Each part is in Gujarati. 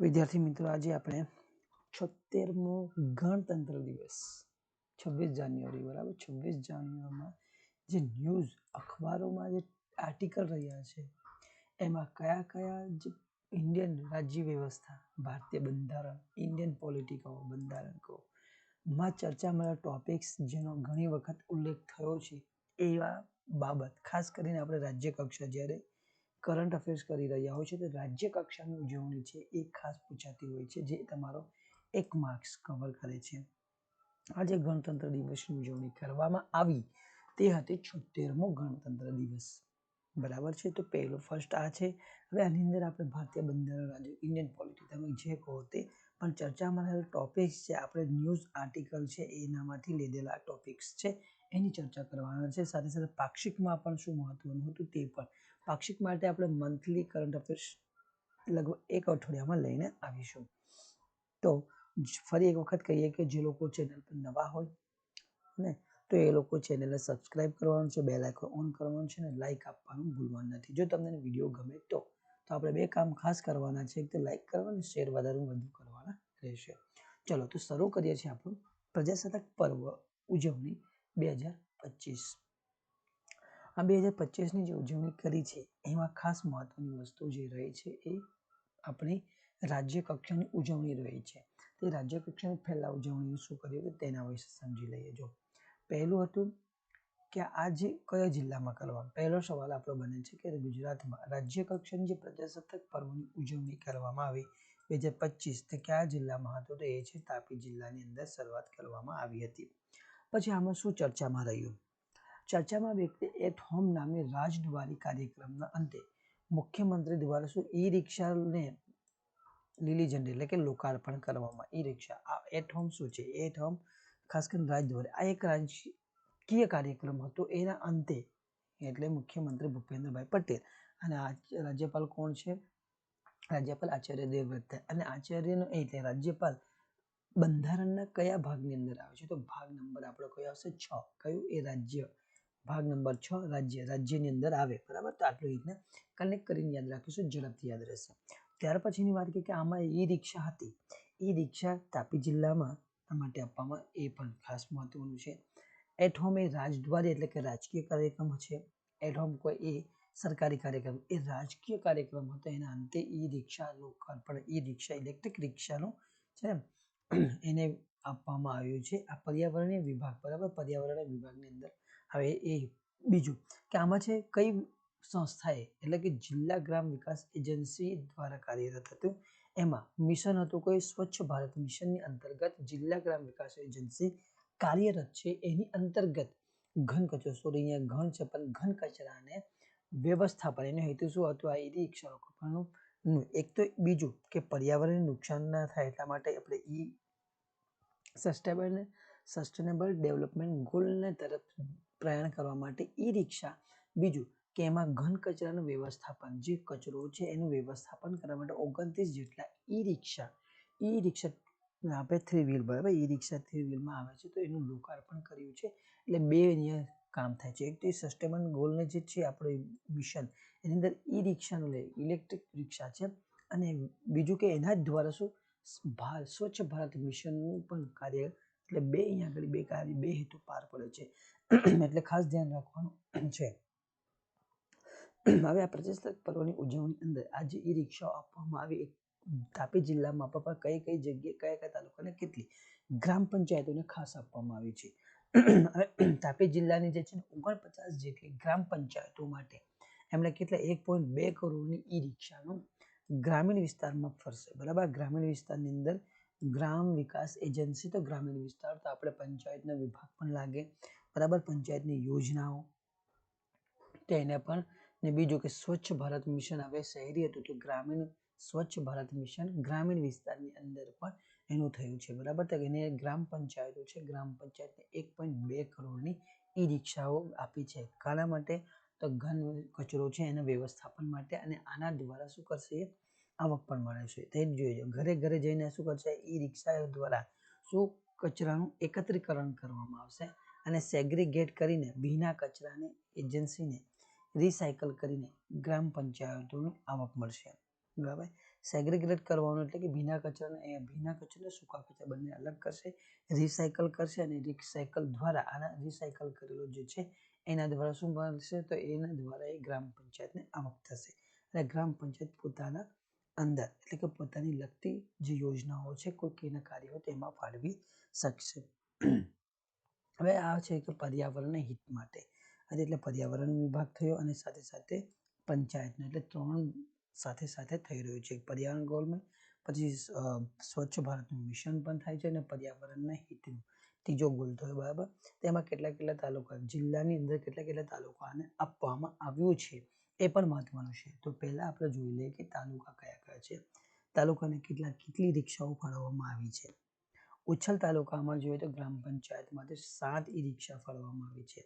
વિદ્યાર્થી મિત્રો, આજે આપણે છોતેરમો ગણતંત્ર દિવસ. છવ્વીસ જાન્યુઆરી, બરાબર? છવ્વીસ જાન્યુઆરીમાં જે ન્યૂઝ અખબારોમાં જે આર્ટિકલ રહ્યા છે, એમાં કયા કયા જે ઇન્ડિયન રાજ્ય વ્યવસ્થા, ભારતીય બંધારણ, ઇન્ડિયન પોલિટિકો બંધારણ કહો માં ચર્ચા મળેલા ટોપિક્સ જેનો ઘણી વખત ઉલ્લેખ થયો છે, એવા બાબત, ખાસ કરીને આપણે રાજ્ય કક્ષા જ્યારે કરંટ અફેર્સ કરી રહ્યા હોય છે તો રાજ્ય કક્ષાની ઉજવણી છે એ ખાસ પૂછાતી હોય છે જે તમારો એક માર્ક્સ કવર કરે છે. આજે ગણતંત્ર દિવસની ઉજવણી કરવામાં આવી તે હતી છોતેરમો ગણતંત્ર દિવસ. બરાબર છે? તો પહેલો ફર્સ્ટ આ છે. હવે આની અંદર આપણે ભારતીય બંધારણ રાજ્ય ઇન્ડિયન પોલિટી તમે જે કહો તે પણ ચર્ચામાં રહેલા ટોપિક્સ છે, આપણે ન્યૂઝ આર્ટિકલ છે, એનામાંથી લીધેલા ટોપિક્સ છે, એની ચર્ચા કરવાના છે. સાથે સાથે પાક્ષિકમાં પણ શું મહત્વનું હતું તે પણ પાક્ષિક માટે આપણે મંથલી કરંટ અફેર્સ લગભગ એક અઠવાડિયામાં લઈને આવીશું. તો ફરી એક વખત કહીએ કે જે લોકો ચેનલ પર નવા હોય ને તો એ લોકો ચેનલને સબસ્ક્રાઇબ કરવાનું છે બેલ આઇકોન ઓન કરવાનું છે ને લાઇક આપવાનું ભૂલવાનું નથી. જો તમને વીડિયો ગમે તો તો આપણે બે કામ ખાસ કરવાના છે. એક તો લાઇક કરવાનું શેર વધારે વધુ કરવાના રહેશે. ચલો, તો શરૂ કરીએ છીએ આપણું પ્રજાસત્તાક પર્વ ઉજવણી બે હજાર પચીસ. આ બે હજાર પચીસની જે ઉજવણી કરી છે, એમાં ખાસ મહત્વની વસ્તુ જે રહી છે એ આપણી રાજ્ય કક્ષાની ઉજવણી રહી છે. તે રાજ્ય કક્ષાની પહેલાં ઉજવણી શું કર્યું હતું તેના વિશે સમજી લઈએ. જો, પહેલું હતું કે આ જે કયા જિલ્લામાં કરવામાં, પહેલો સવાલ આપણો બને છે કે ગુજરાતમાં રાજ્ય કક્ષાની જે પ્રજાસત્તાક પર્વની ઉજવણી કરવામાં આવી બે હજાર પચીસ, તે કયા જિલ્લામાં હતો તો એ છે તાપી જિલ્લાની અંદર શરૂઆત કરવામાં આવી હતી. પછી આમાં શું ચર્ચામાં રહ્યું? ચર્ચામાં વ્યક્તિ એટ હોમ નામે રાજદ્વારી કાર્યક્રમના અંતે મુખ્યમંત્રી દ્વારા શું ઈ રિક્ષાને લીલી ઝંડી એટલે કે લોકાર્પણ કરવામાં ઈ રિક્ષા આ એટ હોમ શું છે? એટ હોમ ખાસ કરીને રાજદ્વારી આ એક રાજકીય કાર્યક્રમ હતો. એના અંતે એટલે મુખ્યમંત્રી ભૂપેન્દ્રભાઈ પટેલ. અને આ રાજ્યપાલ કોણ છે? રાજ્યપાલ આચાર્ય દેવવ્રત અને આચાર્યનો એટલે રાજ્યપાલ બંધારણના કયા ભાગની અંદર આવે છે? તો ભાગ નંબર આપણો કયો આવશે? છ. કયું એ રાજ્ય ભાગ નંબર છ રાજ્ય, રાજ્યની અંદર આવે. બરાબર? તો આટલું રીતના કનેક્ટ કરીને યાદ રાખીશું, ઝડપથી યાદ રહેશે. ત્યાર પછીની વાત કે આમાં ઈ રિક્ષા હતી. ઈ રિક્ષા તાપી જિલ્લામાં માટે આપવામાં એ પણ ખાસ મહત્વનું છે. એટ હોમ એ રાજદ્વારી એટલે કે રાજકીય કાર્યક્રમ છે એટ હોમ કોઈ એ સરકારી કાર્યક્રમ, એ રાજકીય કાર્યક્રમ હતો. એના અંતે ઈ રિક્ષા લોકાર્પણ, ઈ રિક્ષા ઇલેક્ટ્રિક રિક્ષાનું છે એને આપવામાં આવ્યું છે. આ પર્યાવરણીય વિભાગ, બરાબર? પર્યાવરણીય વિભાગની અંદર હવે એ બીજું કે આમાં છે કઈ સંસ્થાએ, એટલે કે જિલ્લા ગ્રામ વિકાસ એજન્સી દ્વારા કાર્યરત હતું. એમાં મિશન હતું કોઈ સ્વચ્છ ભારત મિશનની અંતર્ગત જિલ્લા ગ્રામ વિકાસ એજન્સી કાર્યરત છે. એની અંતર્ગત ઘન કચરો સોરી અહીંયા ઘન છે પણ ઘન કચરાને વ્યવસ્થાપન. એનો હેતુ શું હતું? આ રિક્ષા કરવાનું એક તો બીજું કે પર્યાવરણને નુકસાન ના થાય એટલા માટે આપણે ઈ સસ્ટેનેબલ સસ્ટેનેબલ ડેવલપમેન્ટ ગોલને તરફ પ્રયાણ કરવા માટે ઈ રિક્ષા બીજું, કે એમાં ઘન કચરાનું વ્યવસ્થાપન, જે કચરો છે એનું વ્યવસ્થાપન કરવા માટે ઓગણત્રીસ જેટલા ઈ રિક્ષા ઈ રિક્ષા આપણે થ્રી વ્હીલ, બરાબર? ઈ રિક્ષા થ્રી વ્હીલમાં આવે છે, તો એનું લોકાર્પણ કર્યું છે. એટલે બે અહીંયા કામ થાય છે. એક તો સસ્ટેનેબલ ગોલને જે છે આપણું મિશન એની અંદર ઈ રિક્ષાનું લે ઇલેક્ટ્રિક રિક્ષા છે. અને બીજું કે એના જ દ્વારા શું? ભાર સ્વચ્છ ભારત મિશનનું પણ કાર્ય, એટલે બે અહીંયા આગળ બે કાર્ય, બે હેતુ પાર પડે છે. એટલે ખાસ ધ્યાન રાખવાનું છે. હવે આ પ્રજાસત્તાક પર્વની ઉજવણી અંદર આજે ઈ રિક્ષાઓ આપવામાં આવી. તાપી જિલ્લામાં પપ્પા કઈ કઈ જગ્યાએ કયા કયા તાલુકાને કેટલી ગ્રામ પંચાયતોને ખાસ આપવામાં આવી છે. તાપી જિલ્લાની જે છે ઓગણપચાસ જેટલી ગ્રામ પંચાયતો માટે એમણે કેટલા એક પોઈન્ટ બે કરોડની ઈ રિક્ષાનું ગ્રામીણ વિસ્તારમાં ફરશે. બરાબર? ગ્રામીણ વિસ્તારની અંદર ગ્રામ વિકાસ એજન્સી તો ગ્રામીણ વિસ્તાર તો આપણે પંચાયતનો વિભાગ પણ લાગે. બરાબર? પંચાયતની યોજનાઓ. તેને પણ, ને બીજું કે સ્વચ્છ ભારત મિશન હવે શહેરી હતું, તો ગ્રામીણ સ્વચ્છ ભારત મિશન ગ્રામીણ વિસ્તારની અંદર પણ એનું થયું છે, બરાબર? તો એને ગ્રામ પંચાયતો છે, ગ્રામ પંચાયતને એક પોઈન્ટ બે કરોડની ઈ રિક્ષાઓ આપી છે. કાના માટે? તો ઘન કચરો છે એના વ્યવસ્થાપન માટે અને આના દ્વારા શું કરશે? આવક પણ મળે છે તે જ જોઈએ. ઘરે ઘરે જઈને શું કરશે? ઈ રિક્ષા દ્વારા શું કચરાનું એકત્રીકરણ કરવામાં આવશે? અને સેગ્રીગેટ કરીને ભીના કચરાને, એજન્સીને રિસાયકલ કરીને ગ્રામ પંચાયતોની આવક મળશે. બરાબર? સેગ્રીગેટ કરવાનું એટલે કે ભીના કચરાને ભીના કચરાને સૂકા કચરા બંને અલગ કરશે, રિસાયકલ કરશે અને રિસાયકલ દ્વારા આના રિસાયકલ કરેલો જે છે, એના દ્વારા શું બનશે? તો એના દ્વારા એ ગ્રામ પંચાયતને આવક થશે. અને ગ્રામ પંચાયત પોતાના અંદર, એટલે કે પોતાની લગતી જે યોજનાઓ છે, કોઈ કેના કાર્યો તેમાં ફાળવી શકશે. હવે આ છે કે પર્યાવરણના હિત માટે. આજે એટલે પર્યાવરણ વિભાગ થયો અને સાથે સાથે પંચાયતનો, એટલે ત્રણ સાથે સાથે થઈ રહ્યું છે. પર્યાવરણ ગોલમાં પછી સ્વચ્છ ભારતનું મિશન પણ થાય છે અને પર્યાવરણના હિતનું. ત્રીજો ગોલ થયો, બરાબર? તેમાં કેટલા કેટલા તાલુકા, જિલ્લાની અંદર કેટલા કેટલા તાલુકાને આપવામાં આવ્યું છે એ પણ મહત્વનું છે. તો પહેલાં આપણે જોઈ લઈએ કે તાલુકા કયા કયા છે. તાલુકાને કેટલા, કેટલી રિક્ષાઓ ફાળવવામાં આવી છે. ઉચ્છલ તાલુકામાં જોઈએ તો ગ્રામ પંચાયતમાંથી સાત ઈ રિક્ષા ફાળવવામાં આવી છે.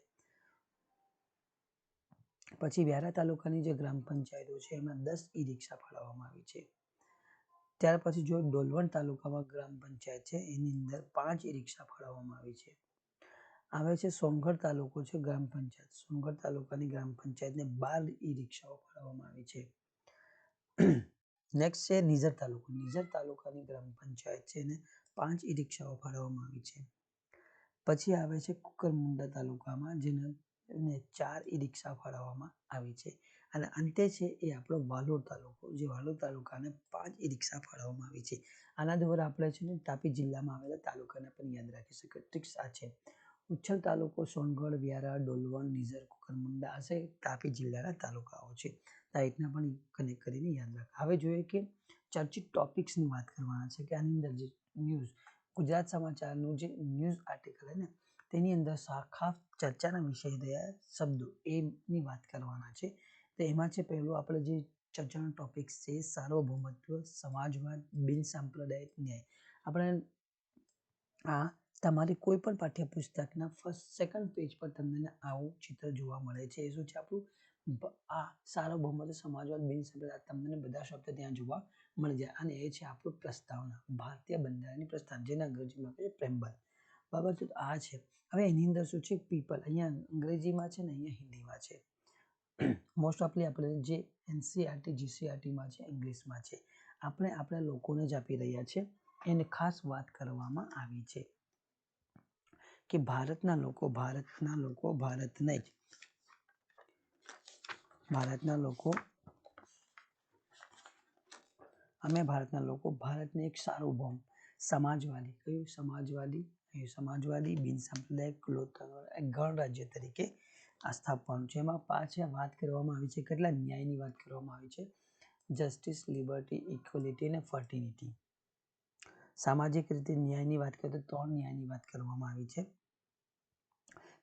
પછી વ્યારા તાલુકાની જે ગ્રામ પંચાયતો છે, એમાં દસ ઈ રિક્ષા ફાળવવામાં આવી છે. ત્યાર પછી જો ડોલવણ તાલુકામાં ગ્રામ પંચાયત છે, એની અંદર પાંચ ઈ રિક્ષા ફાળવવામાં આવી છે. આવે છે સોનગઢ તાલુકો છે ગ્રામ પંચાયત. સોનગઢ તાલુકાની ગ્રામ પંચાયતને બાર ઈ રિક્ષાઓ ફાળવવામાં આવી છે. નેક્સ્ટ છે નિઝર તાલુકો. નિઝર તાલુકાની ગ્રામ પંચાયત છે એને પાંચ ઈ રિક્ષાઓ ફાળવવામાં આવી છે. પછી આવે છે કુકરમુંડા તાલુકામાં, જેને ચાર ઈ રિક્ષા ફાળવવામાં આવી છે. અને અંતે છે એ આપણો વાલોડ તાલુકો, જે વાલોડ તાલુકાને પાંચ ઈ રિક્ષા ફાળવવામાં આવી છે. આના દ્વારા આપણે છે ને તાપી જિલ્લામાં આવેલા તાલુકાને પણ યાદ રાખી શકીએ. ટ્રિક્સ આ છે. ઉચ્છલ તાલુકો સોનગઢ, વ્યારા, ડોલવણ, નિઝર, કુકરમુંડા હશે તાપી જિલ્લાના તાલુકાઓ છે. આ રીતના પણ કનેક્ટ કરીને યાદ રાખ. હવે જોઈએ કે ચર્ચિત ટોપિક્સની વાત કરવાના છે કે આની અંદર જે ન્યૂઝ, ગુજરાત સમાચારનું જે ન્યૂઝ આર્ટિકલ ને, તેની અંદર ખાસ ચર્ચાના વિષય રહ્યા શબ્દો એની વાત કરવાના છે. તો એમાં છે પહેલું આપણે જે ચર્ચાનો ટોપિક છે, સાર્વભૌમત્વ, સમાજવાદ, બિન સાંપ્રદાયિક ન્યાય. આપણે આ તમારી કોઈ પણ પાઠ્યપુસ્તકના ફર્સ્ટ સેકન્ડ પેજ પર તમને આવું ચિત્ર જોવા મળે છે. એ શું છે આપણું? આ સાર્વભૌમત્વ, સમાજવાદ, બિન સાંપ્રદાય તમને બધા શબ્દ ત્યાં જોવા મળી જાય. અને એ છે આપણું પ્રસ્તાવના. ભારતીય બંધારણની પ્રસ્તાવના જેને અંગ્રેજીમાં કહે છે પ્રેમ્બલ બરાબર આ છે. હવે એની અંદર શું છે? પીપલ. અહીંયા અંગ્રેજીમાં છે ને અહીંયા હિન્દીમાં છે. મોસ્ટ ઓફલી આપણે જે એનસીઆરટી જીસીઆરટીમાં છે, ઇંગ્લિશમાં છે. આપણે આપણા લોકોને જ આપી રહ્યા છે. એને ખાસ વાત કરવામાં આવી છે. કે ભારતના લોકો ભારતના લોકો, ભારતને જ. ભારતના લોકો અમે ભારતના લોકો ભારતને એક સાર્વભૌમ સમાજવાદી. કયું સમાજવાદી? કયું સમાજવાદી? બિન સાંપ્રદાયિક લોકતંત્ર ગણરાજ્ય તરીકે આ સ્થાપવાનું છે. એમાં પાછળ વાત કરવામાં આવી છે. કેટલા ન્યાયની વાત કરવામાં આવી છે? જસ્ટિસ, લિબર્ટી, ઇક્વલિટી અને ફર્ટિનિટી સામાજિક રીતે ન્યાયની વાત કરીએ તો ત્રણ ન્યાયની વાત કરવામાં આવી છે.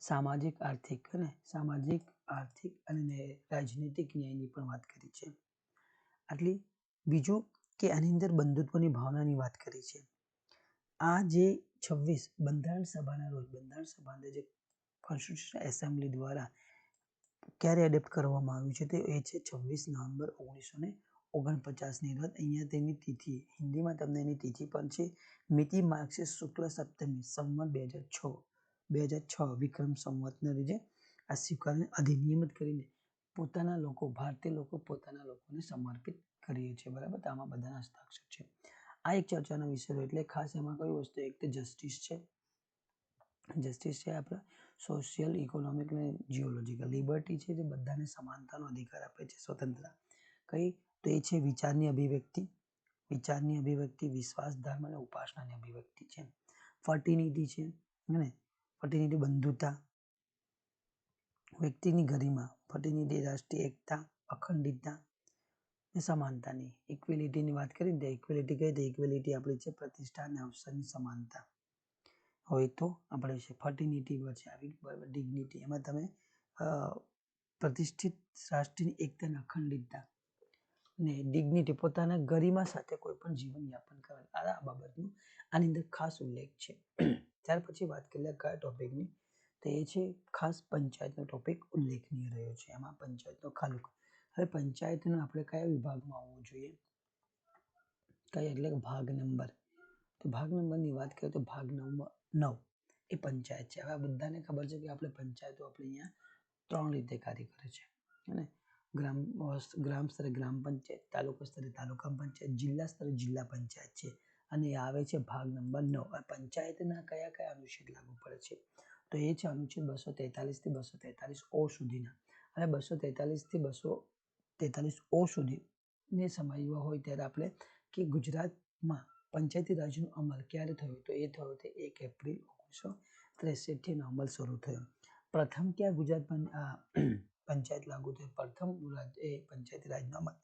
સામાજિક, આર્થિક અને સામાજિક, આર્થિક અને રાજનીતિક ન્યાયની પણ વાત કરી છે. આટલી. બીજું કે આની અંદર બંધુત્વની ભાવનાની વાત કરી છે. આ જે છવ્વીસ બંધારણ સભાના રોજ, બંધારણ સભાના જે કોન્સ્ટિટ્યુશન એસેમ્બલી દ્વારા ક્યારે એડેપ્ટ કરવામાં આવ્યું છે તે એ છે છવ્વીસ નવેમ્બર ઓગણીસો ને ઓગણપચાસની રોજ. અહીંયા તેની તિથિ, હિન્દીમાં તમને એની તિથિ પણ છે. મિતિ માર્ક્સિસ શુક્લ સપ્તમી સંવત બે હજાર છ, બે હજાર છ વિક્રમ સંવતના લીધે આ સ્વીકારને અધિનિયમિત કરીને પોતાના લોકો, ભારતીય લોકો પોતાના લોકોને સમર્પિત કરીએ છીએ, બરાબર? તો આમાં બધાના હસ્તાક્ષર છે. આ એક ચર્ચાનો વિષય એટલે ખાસ એમાં કઈ વસ્તુ એક તો જસ્ટિસ છે. જસ્ટિસ છે આપણા સોશિયલ, ઇકોનોમિક અને જીઓલોજીકલ. લિબર્ટી છે જે બધાને સમાનતાનો અધિકાર આપે છે, સ્વતંત્ર. કઈ? તો એ છે વિચારની અભિવ્યક્તિ. વિચારની અભિવ્યક્તિ વિશ્વાસ ધર્મ અને ઉપાસનાની અભિવ્યક્તિ છે. ફર્ટિનિટી છે ને? ફર્ટિનિટી બંધુતા. વ્યક્તિની ગરિમા. ફર્ટિનિટી રાષ્ટ્રીય એકતા, અખંડિતતા. સમાનતાની. ઇક્વેલિટીની વાત કરી દે ઇક્વિલિટી કહી દે ઇક્વિલિટી આપણી છે પ્રતિષ્ઠા અને અવસરની સમાનતા. હોય તો આપણે છે ફર્ટિનિટી પછી આવી ડિગ્નિટી એમાં તમે પ્રતિષ્ઠિત રાષ્ટ્રની એકતા અને અખંડિતતા ને ડિગ્નિટી પોતાના ગરિમા સાથે કોઈ પણ જીવન યાપન કરે. આ બાબતનું આની અંદર ખાસ ઉલ્લેખ છે. ત્યાર પછી વાત કરીએ કયા ટોપિકની તો એ છે ખાસ પંચાયતનો ટોપિક ઉલ્લેખનીય રહ્યો છે. એમાં પંચાયતનો ખાલુક હવે પંચાયતનો આપણે કયા વિભાગમાં આવવું જોઈએ? કયા એટલે ભાગ નંબર? તો ભાગ નંબરની વાત કરીએ તો ભાગ નંબર નવ એ પંચાયત છે. હવે બધાને ખબર છે કે આપણે પંચાયતો આપણે અહીંયા ત્રણ રીતે કાર્ય કરે છે. અને ગ્રામ ગ્રામ સ્તરે ગ્રામ પંચાયત, તાલુકા સ્તરે તાલુકા પંચાયત, જિલ્લા સ્તરે જિલ્લા પંચાયત છે. અને એ આવે છે ભાગ નંબર નવ. આ પંચાયતના કયા કયા અનુચ્છેદ લાગુ પડે છે? તો એ છે અનુચ્છેદ બસો તેતાલીસથી બસો તેતાલીસ ઓ સુધીના. હવે બસો તેતાલીસથી બસો તેતાલીસ ઓ સુધીને સમજવા હોય ત્યારે આપણે કે ગુજરાતમાં પંચાયતી રાજનો અમલ ક્યારે થયો? તો એ થયો તે એક એપ્રિલ ઓગણીસો ત્રેસઠથી એનો અમલ શરૂ થયો. પ્રથમ ક્યાં ગુજરાતમાં આ પંચાયત લાગુ થઈ પ્રથમ એ પંચાયતી રાજનો અમલ.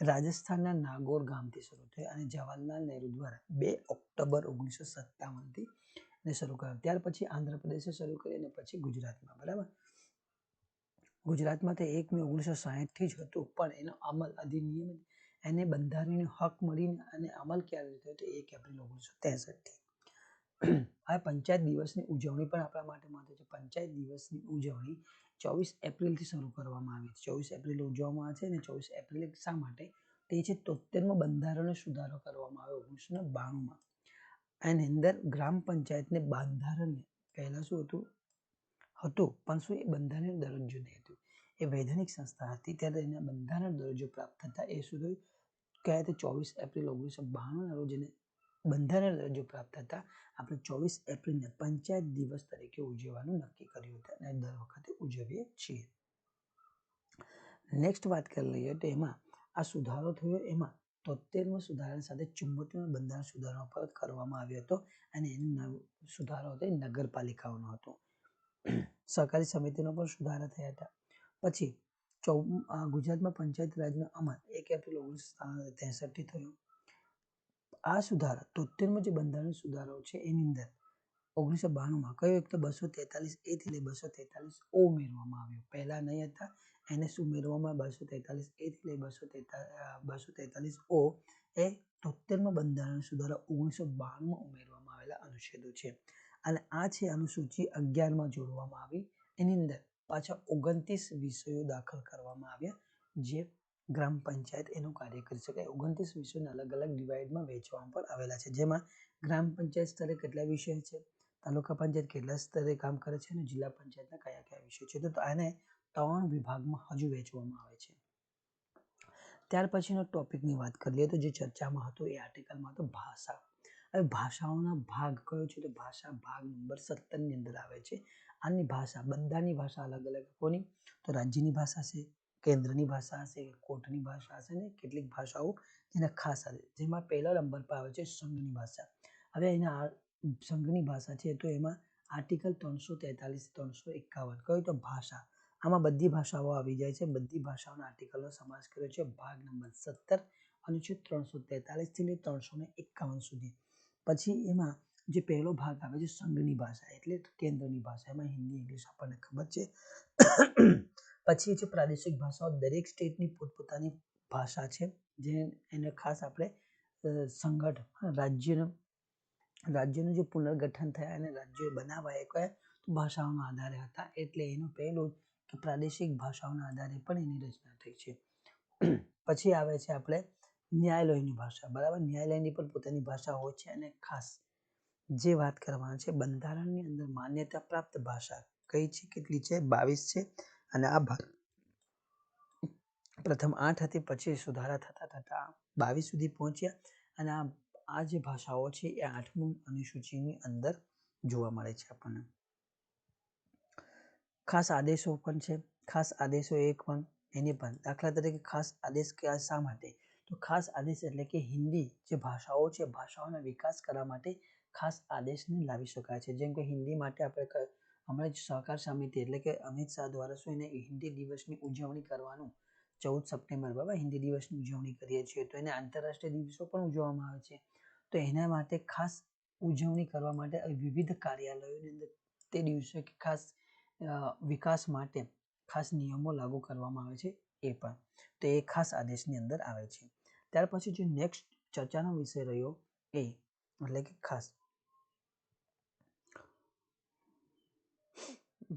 રાજસ્થાનના નાગોર ગામથી શરૂ થયો અને જવાહરલાલ નહેરુ દ્વારા બે ઓક્ટોબર ઓગણીસો સત્તાવનથી ને શરૂ કર્યો. ત્યાર પછી આંધ્રપ્રદેશે શરૂ કરી અને પછી ગુજરાતમાં, બરાબર? ગુજરાતમાં તે એક મે ઓગણીસો સાહીઠથી જ હતું, પણ એનો અમલ અધિનિયમ એને બંધારણીય હક મળીને અને અમલ ક્યારે થયો તો એક એપ્રિલ ઓગણીસો ત્રેસઠથી. આ પંચાયત દિવસની ઉજવણી પણ આપણા માટે મહત્વ છે. પંચાયત દિવસની ઉજવણી ચોવીસ એપ્રિલથી શરૂ કરવામાં આવી છે ચોવીસ એપ્રિલ ઉજવવામાં આવે છે અને ચોવીસ એપ્રિલ શા માટે? તે છે તોતેરમો બંધારણનો સુધારો કરવામાં આવ્યો ઓગણીસો ને બાણુંમાં. એની અંદર ગ્રામ પંચાયતને બંધારણીય પહેલાં શું હતું? હતું, પણ શું એ બંધારણીય દરજ્જો નહીં એ વૈધાનિક સંસ્થા હતી. ત્યારે એના બંધારણ દરજ્જો પ્રાપ્ત થતા એ સુધી કયા તે ચોવીસ એપ્રિલ ઓગણીસો બાણુંના રોજ એને બંધારણ દરજ્જો પ્રાપ્ત થતા આપણે ચોવીસ એપ્રિલને પંચાયત દિવસ તરીકે ઉજવવાનું નક્કી કર્યું હતું અને દર વખતે ઉજવીએ છીએ. નેક્સ્ટ વાત કરી લઈએ તો એમાં આ સુધારો થયો. એમાં તોતેરમો સુધારા સાથે ચુંમોતેરમો બંધારણ સુધારો પર કરવામાં આવ્યો હતો અને એનો સુધારો હતો એ નગરપાલિકાઓનો હતો. સહકારી સમિતિનો પણ સુધારા થયા હતા. પછી ચૌ ગુજરાતમાં પંચાયત રાજનો અમલ એક એપ્રિલ ઓગણીસો ત્રેસઠથી થયો. આ સુધારા તોતેરમો જે બંધારણ સુધારો છે, એની અંદર ઓગણીસો બાણુંમાં કયો એક તો બસો તેતાલીસ એથી લઈ બસો તેતાલીસ ઓ ઉમેરવામાં આવ્યો. પહેલાં નહીં હતા, એને ઉમેરવામાં બસો તેતાલીસ એથી લઈ બસો બસો તેતાલીસ ઓ એ તોતેરમો બંધારણ સુધારો ઓગણીસો બાણુંમાં ઉમેરવામાં આવેલા અનુચ્છેદો છે. અને આ છે અનુસૂચિ અગિયારમાં જોડવામાં આવી. એની અંદર પાછા ઓગણત્રીસ વિષયો દાખલ કરવામાં આવ્યા, જે ગ્રામ પંચાયત એનું કાર્ય કરી શકે ઓગણત્રીસ વિષયોને અલગ અલગ ડિવાઇડમાં વહેંચવામાં પણ આવેલા છે. જેમાં ગ્રામ પંચાયત સ્તરે કેટલા વિષય છે, તાલુકા પંચાયત કેટલા સ્તરે કામ કરે છે અને જિલ્લા પંચાયતના કયા કયા વિષય છે. તો આને ત્રણ વિભાગમાં હજુ વહેંચવામાં આવે છે. ત્યાર પછીનો ટોપિકની વાત કરીએ તો જે ચર્ચામાં હતો એ આર્ટિકલમાં હતો ભાષા. હવે ભાષાઓના ભાગ કયો છે? તો ભાષા ભાગ નંબર સત્તરની અંદર આવે છે. આની ભાષા, બંધાની ભાષા અલગ અલગ કોની? તો રાજ્યની ભાષા છે કેન્દ્રની ભાષા હશે કોર્ટની ભાષા હશે ને કેટલીક ભાષાઓ જેના ખાસ આવે જેમાં પહેલા નંબર પર આવે છે સંઘની ભાષા. હવે એના સંઘની ભાષા છે તો એમાં આર્ટિકલ ત્રણસો તેતાલીસ, ત્રણસો એકાવન. કહ્યું તો ભાષા. આમાં બધી ભાષાઓ આવી જાય છે. બધી ભાષાઓના આર્ટિકલનો સમાવેશ કર્યો છે ભાગ નંબર સત્તર અનુચ્છેદ ત્રણસો તેતાલીસથી લઈ ત્રણસો ને એકાવન સુધી. પછી એમાં જે પહેલો ભાગ આવે છે સંઘની ભાષા, એટલે કેન્દ્રની ભાષા, એમાં હિન્દી, ઇંગ્લિશ આપણને ખબર છે. પછી છે પ્રાદેશિક ભાષાઓ, દરેક સ્ટેટની પોતપોતાની ભાષા છે, જે એને ખાસ આપણે સંગઠ રાજ્યનું રાજ્યનું જે પુનર્ગઠન થયા અને રાજ્યો બનાવાય કયા ભાષાઓના આધારે હતા. એટલે એનું પહેલું કે પ્રાદેશિક ભાષાઓના આધારે પણ એની રચના થઈ છે. પછી આવે છે આપણે ન્યાયાલયની ભાષા. બરાબર? ન્યાયાલયની પણ પોતાની ભાષા હોય છે અને ખાસ જે વાત કરવાની છે, બંધારણની અંદર માન્યતા પ્રાપ્ત ભાષા કઈ છે, કેટલી છે, બાવીસ છે અને આ ભાગ પ્રથમ આઠ હતી, પછી સુધારા થતા થતા બાવીસ સુધી પહોંચ્યા અને આ આ જે ભાષાઓ છે, એ આઠમું અનુસૂચિની અંદર જોવા મળે છે આપણને. ખાસ આદેશો પણ છે. ખાસ આદેશો એક પણ, એની પણ. દાખલા તરીકે ખાસ આદેશ કયા શા માટે? તો ખાસ આદેશ એટલે કે હિન્દી જે ભાષાઓ છે, ભાષાઓનો વિકાસ કરવા માટે ખાસ આદેશને લાવી શકાય છે. જેમ કે હિન્દી માટે આપણે હમણાં જ સહકાર સમિતિ એટલે કે અમિત શાહ દ્વારા શું એને હિન્દી દિવસની ઉજવણી કરવાનું ચૌદ સપ્ટેમ્બર, બરાબર? હિન્દી દિવસની ઉજવણી કરીએ છીએ. તો એને આંતરરાષ્ટ્રીય દિવસો પણ ઉજવવામાં આવે છે. તો એના માટે ખાસ ઉજવણી કરવા માટે વિવિધ કાર્યાલયોની અંદર તે દિવસે ખાસ વિકાસ માટે ખાસ નિયમો લાગુ કરવામાં આવે છે એ પણ. તો એ ખાસ આદેશની અંદર આવે છે. ત્યાર પછી જે નેક્સ્ટ ચર્ચાનો વિષય રહ્યો એ એટલે કે ખાસ.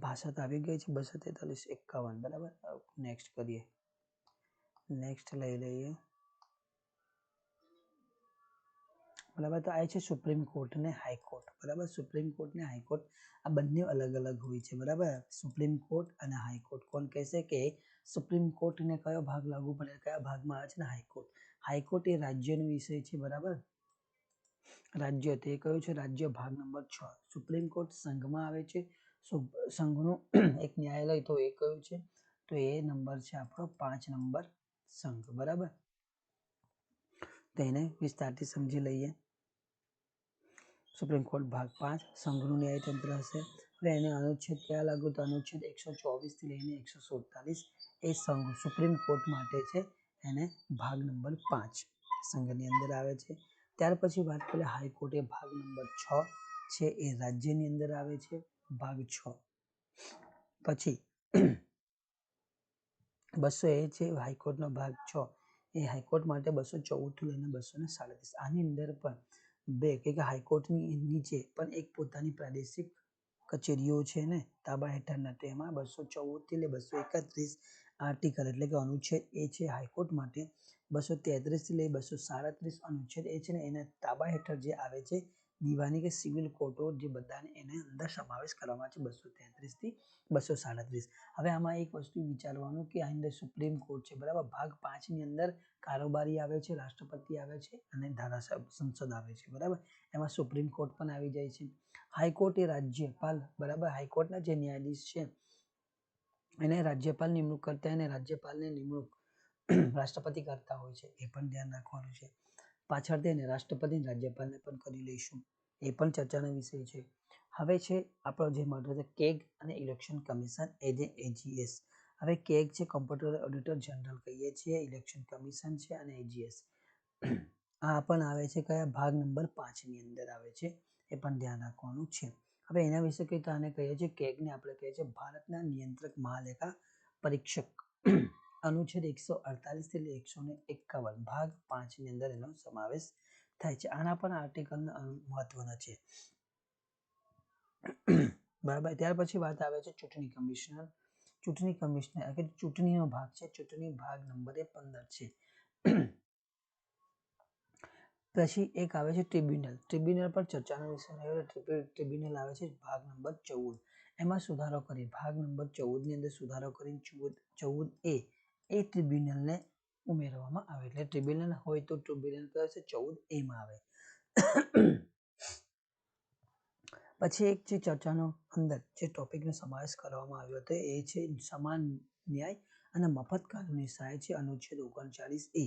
ભાષા તો આવી ગઈ છે બસો તેતાલીસ એકાવન, બરાબર? નેક્સ્ટ કરીએ. નેક્સ્ટ લઈ લઈએ. બરાબર, તો આ છે સુપ્રીમ કોર્ટ ને હાઈકોર્ટ બરાબર? સુપ્રીમ કોર્ટ ને હાઈકોર્ટ આ બંને અલગ અલગ હોય છે, બરાબર? સુપ્રીમ કોર્ટ અને હાઈકોર્ટ કોણ કહેશે કે સુપ્રીમ કોર્ટને કયો ભાગ લાગુ પડે? કયા ભાગમાં આવે છે ને હાઈકોર્ટ હાઈકોર્ટ એ રાજ્યનો વિષય છે, બરાબર? રાજ્ય તે કયું છે? રાજ્ય ભાગ નંબર છ. સુપ્રીમ કોર્ટ સંઘમાં આવે છે. સંઘનું એક ન્યાયાલય તો એ કયું છે? તો એ નંબર છે આપણો પાંચ નંબર સંઘ. બરાબર? તેને વિસ્તારથી સમજી લઈએ. સુપ્રીમ કોર્ટ ભાગ પાંચ, સંઘનું ન્યાયતંત્ર હશે. હવે એને અનુચ્છેદ ક્યાં લાગુ? તો અનુચ્છેદ એકસો ચોવીસથી લઈને એકસો સુડતાલીસ એ સંઘ સુપ્રીમ કોર્ટ માટે છે. એને ભાગ નંબર પાંચ સંઘની અંદર આવે છે. ત્યાર પછી વાત કરીએ હાઈકોર્ટે ભાગ નંબર છ છે એ રાજ્યની અંદર આવે છે ભાગ છ. પછી બસો એ છે હાઈકોર્ટનો ભાગ છ. એ હાઈકોર્ટ માટે બસો ચૌદથી લઈને બસો ને સાડત્રીસ. આની અંદર પણ બે કે હાઈકોર્ટની નીચે પણ એક પોતાની પ્રાદેશિક કચેરીઓ છે ને, તાબા હેઠળના તેમાં બસો ચૌદથી લે બસો એકત્રીસ આર્ટિકલ એટલે કે અનુચ્છેદ એ છે હાઈકોર્ટ માટે, બસો તેત્રીસથી લઈ બસો સાડત્રીસ અનુચ્છેદ એ છે ને, એના તાબા હેઠળ જે આવે છે દીવાની કે સિવિલ કોર્ટો જે બધાને એને અંદર સમાવેશ કરવામાં છે બસો તેત્રીસથી બસો સાડત્રીસ. હવે આમાં એક વસ્તુ વિચારવાનું કે આ અંદર સુપ્રીમ કોર્ટ છે, બરાબર? ભાગ પાંચની અંદર કારોબારી આવે છે, રાષ્ટ્રપતિ આવે છે અને ધારાસભ્ય સંસદ આવે છે, બરાબર? એમાં સુપ્રીમ કોર્ટ પણ આવી જાય છે. હાઈકોર્ટ એ રાજ્યપાલ, બરાબર? હાઈકોર્ટના જે ન્યાયાધીશ છે, એને રાજ્યપાલ નિમણૂક કરતા અને રાજ્યપાલને નિમણૂક રાષ્ટ્રપતિ કરતા હોય છે, એ પણ ધ્યાન રાખવાનું છે. પાછળ તેને રાષ્ટ્રપતિ રાજ્યપાલને પણ કરી લઈશું. એ પણ ચર્ચાનો વિષય છે. હવે છે આપણો જે મહત્વ છે કેગ અને ઇલેક્શન કમિશન એ જે એજીએસ હવે કેગ છે કોમ્પ્યુટર ઓડિટર જનરલ કહીએ છીએ, ઇલેક્શન કમિશન છે અને એજીએસ આ પણ આવે છે કયા ભાગ નંબર પાંચની અંદર આવે છે એ પણ ધ્યાન રાખવાનું છે. હવે એના વિશે કઈ આને કહીએ છીએ, કેગને આપણે કહીએ છીએ ભારતના નિયંત્રક મહાલેખા પરીક્ષક. અનુચ્છેદ એકસો અડતાલીસથી એકસો ને એકાવન, ભાગ પાંચની અંદર એનો સમાવેશ થાય છે. આના પણ આર્ટિકલ મહત્વના છે. બરાબર, ત્યાર પછી વાત આવે છે ચૂંટણી કમિશનર. ચૂંટણી કમિશનર એટલે ચૂંટણીનો ભાગ છે, ચૂંટણી ભાગ નંબર પંદર છે. પછી એક આવે છે ટ્રિબ્યુનલ ટ્રિબ્યુનલ પર ચર્ચાનો વિષય રહ્યો ટ્રિબ્યુનલ આવે છે ભાગ નંબર ચૌદ. એમાં સુધારો કરી, ભાગ નંબર ચૌદની અંદર સુધારો કરી ચૌદ ચૌદ એ એ ટ્રિબ્યુનલને ઉમેરવામાં આવે. એટલે ટ્રિબ્યુનલ હોય તો ટ્રિબ્યુનલ કયો છે ચૌદ એમાં આવે. પછી એક જે ચર્ચાનો અંદર જે ટોપિકનો સમાવેશ કરવામાં આવ્યો હતો એ છે સમાન ન્યાય અને મફત કાનૂની સહાય છે અનુચ્છેદ ઓગણચાલીસ એ.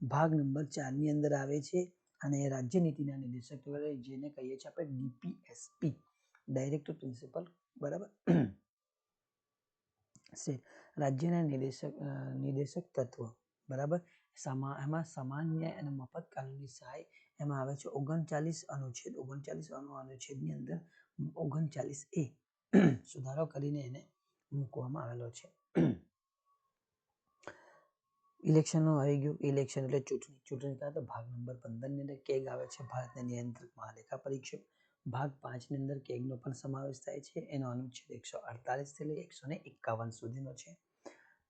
ભાગ નંબર ચારની અંદર આવે છે અને રાજ્ય નીતિના નિર્દેશક જેને કહીએ છીએ આપણે ડીપીએસપી. ડાયરેક્ટર પ્રિન્સિપલ બરાબર? છે. રાજ્યના નિર્દેશક નિર્દેશક તત્વ, બરાબર? એમાં સમાન ન્યાય અને મફત કાનૂની સહાય એમાં આવે છે ઓગણચાલીસ અનુચ્છેદ, ઓગણચાલીસ અનુચ્છેદની અંદર ઓગણચાલીસ એ સુધારો કરીને એને મૂકવામાં આવેલો છે. ઇલેક્શનનો આવી ગયું. ઇલેક્શન એટલે ચૂંટણી. ચૂંટણી કાં તો ભાગ નંબર પંદરની અંદર કેગ આવે છે. ભારતના નિયંત્રક મહાલેખા પરીક્ષક ભાગ પાંચની અંદર કેગનો પણ સમાવેશ થાય છે. એનો અનુચ્છેદ એકસો અડતાલીસથી લઈ એકસો ને એકાવન સુધીનો છે.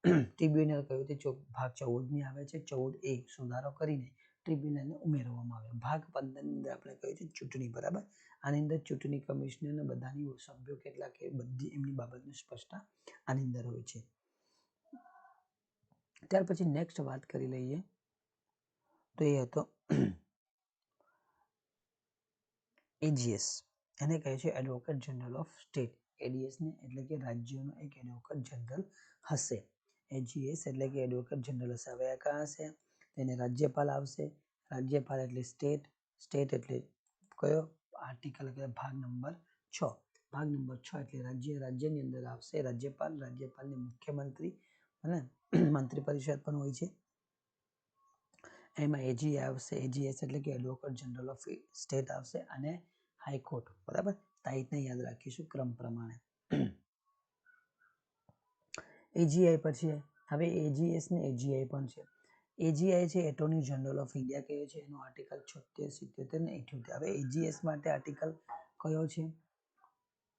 ટ્રિબ્યુનલ કહ્યું તે ભાગ ચૌદની આવે છે, ચૌદ એ સુધારો કરીને ટ્રિબ્યુનલને ઉમેરવામાં આવે ભાગ પંદરની અંદર આપણે કહ્યું છે ચૂંટણી, બરાબર? આની અંદર ચૂંટણી કમિશનર બધાની સભ્યો કેટલા કે બધી એમની બાબતની સ્પષ્ટતા આની અંદર હોય છે. ત્યાર પછી નેક્સ્ટ વાત કરી લઈએ. તો એ હતો એજીએસ એને કહે છે advocate general of state ADS ને એટલે કે રાજ્યનો એક એડવોકેટ જનરલ હશે. એજીએસ એટલે કે એડવોકેટ જનરલ હશે. હવે કયા હશે? તેને રાજ્યપાલ આવશે. રાજ્યપાલ એટલે સ્ટેટ સ્ટેટ એટલે કયો? આર્ટિકલ એટલે ભાગ નંબર છ. ભાગ નંબર છ એટલે રાજ્ય. રાજ્યની અંદર આવશે રાજ્યપાલ. રાજ્યપાલને મુખ્યમંત્રી અને મંત્રી પરિષદ પણ હોય છે. એમાં એજી આવશે. એજીએસ એટલે કે એડવોકેટ જનરલ ઓફ સ્ટેટ આવશે. અને હાઈકોર્ટ બરાબર? તારીખને યાદ રાખીશું ક્રમ પ્રમાણે. એજીઆઈ પછી હવે એજીએસ ને એજીઆઈ પણ છે. એજીઆઈ છે એટોર્ની જનરલ ઓફ ઇન્ડિયા કહે છે, એનો આર્ટિકલ છોતેર, સિત્યોતેર ને ઇઠ્યોતેર હવે એજીએસ માટે આર્ટિકલ કયો છે?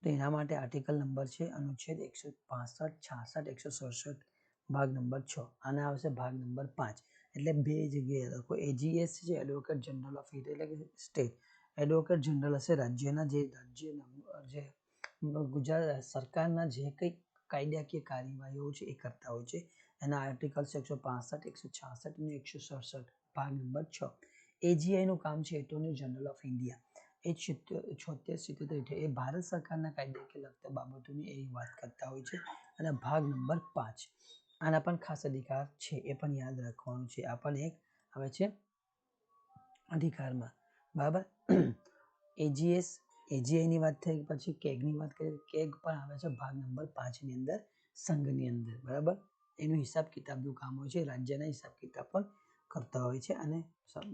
તો એના માટે આર્ટિકલ નંબર છે, અનુચ્છેદ એકસો પાસઠ, છાસઠ, એકસો સડસઠ, ભાગ નંબર છ. આના આવશે ભાગ નંબર પાંચ. એટલે બે જગ્યાએ લખો. એજીએસ છે એડવોકેટ જનરલ ઓફ ઇન્ડિયા એટલે કે સ્ટેટ એડવોકેટ જનરલ હશે, રાજ્યના જે રાજ્યના જે ગુજરાત સરકારના જે કંઈ કાયદાકીય કાર્યવાહીઓ છે એ કરતા હોય છે. એના આર્ટિકલ્સ એકસો પાસઠ, એકસો છાસઠ અને એકસો સડસઠ, ભાગ નંબર છ. એજીઆઈનું કામ છે એટોર્ની જનરલ ઓફ ઇન્ડિયા એ છોતેર સિત્તોતેર એ ભારત સરકારના કાયદાકીય લગતા બાબતોની એ વાત કરતા હોય છે. અને ભાગ નંબર પાંચ. આના પણ ખાસ અધિકાર છે, એ પણ યાદ રાખવાનું છે. આ પણ એક આવે છે અધિકારમાં. બરાબર? એજીએસ એજીઆઈની વાત થઈ, પછી કેગની વાત કરીએ કેગ પણ આવે છે ભાગ નંબર પાંચની અંદર, સંઘની અંદર, બરાબર? એનું હિસાબ કિતાબનું કામ હોય છે રાજ્યના હિસાબ કિતાબ પણ કરતા હોય છે, અને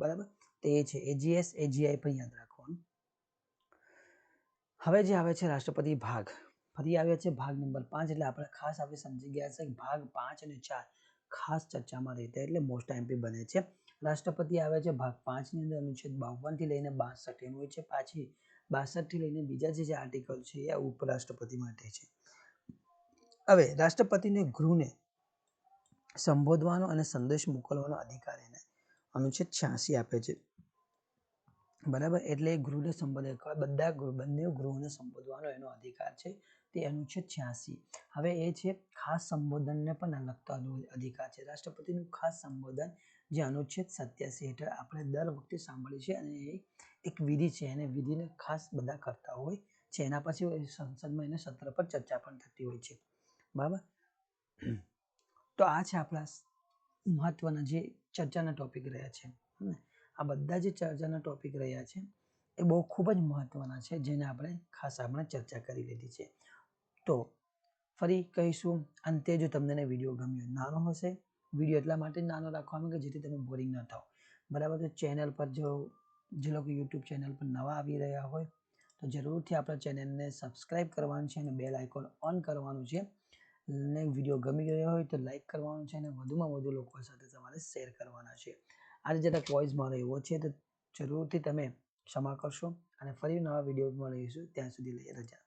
બરાબર? તે છે એજીએસ એજીઆઈ પણ યાદ રાખવાનું. હવે જે આવે છે રાષ્ટ્રપતિ ભાગ, ફરી આવ્યા છે ભાગ નંબર પાંચ, એટલે આપણે ખાસ આપણે સમજી ગયા છે ભાગ પાંચ અને ચાર ખાસ ચર્ચામાં રહેતા એટલે મોસ્ટ એમપી બને છે. રાષ્ટ્રપતિ આવે છે, ભાગ પાંચની અંદર અનુચ્છેદ બાવનથી લઈને બાસઠ એનું હોય છે. પાછી બાસઠથી લઈને બીજા જે આર્ટિકલ છે એ ઉપરાષ્ટ્રપતિ માટે છે. હવે રાષ્ટ્રપતિને ગૃહને સંબોધવાનો અને સંદેશ મોકલવાનો અધિકાર એને અનુચ્છેદ છ્યાસી આપે છે. બરાબર? એટલે ગૃહને સંબોધન બધા બંને ગૃહને સંબોધવાનો એનો અધિકાર છે તે અનુચ્છેદ છ્યાસી. હવે એ છે, ખાસ સંબોધનને પણ લગતો અધિકાર છે. રાષ્ટ્રપતિનું ખાસ સંબોધન જે અનુચ્છેદ સત્યાસી હેઠળ આપણે દર વખતે સાંભળીએ છીએ અને એ એક વિધિ છે અને વિધિને ખાસ બધા કરતા હોય છે. એના પછી સંસદમાં એને સત્ર પર ચર્ચા પણ થતી હોય છે. બરાબર? તો આ છે આપણા મહત્વના જે ચર્ચાના ટોપિક રહ્યા છે. આ બધા જે ચર્ચાના ટોપિક રહ્યા છે, એ બહુ ખૂબ જ મહત્વના છે જેને આપણે ખાસ આપણે ચર્ચા કરી લીધી છે. તો ફરી કહીશું, અંતે જો તમને વીડિયો ગમ્યો નાનો હશે વીડિયો એટલા માટે નાનો રાખવાનો કે જેથી તમે બોરિંગ ન થાઓ. બરાબર તો ચેનલ પર જો, જે લોકો યુટ્યુબ ચેનલ પર નવા આવી રહ્યા હોય, તો જરૂરથી આપણા ચેનલને સબસ્ક્રાઈબ કરવાનું છે અને બેલ આઇકોન ઓન કરવાનું છે. અને વીડિયો ગમી ગયો હોય તો લાઇક કરવાનું છે અને વધુમાં વધુ લોકો સાથે તમારે શેર કરવાના છે. આજે જરાક વોઇસ મારો એવો છે તો જરૂરથી તમે ક્ષમા કરશો અને ફરી નવા વીડિયો મળીશું ત્યાં સુધી લઈ રજા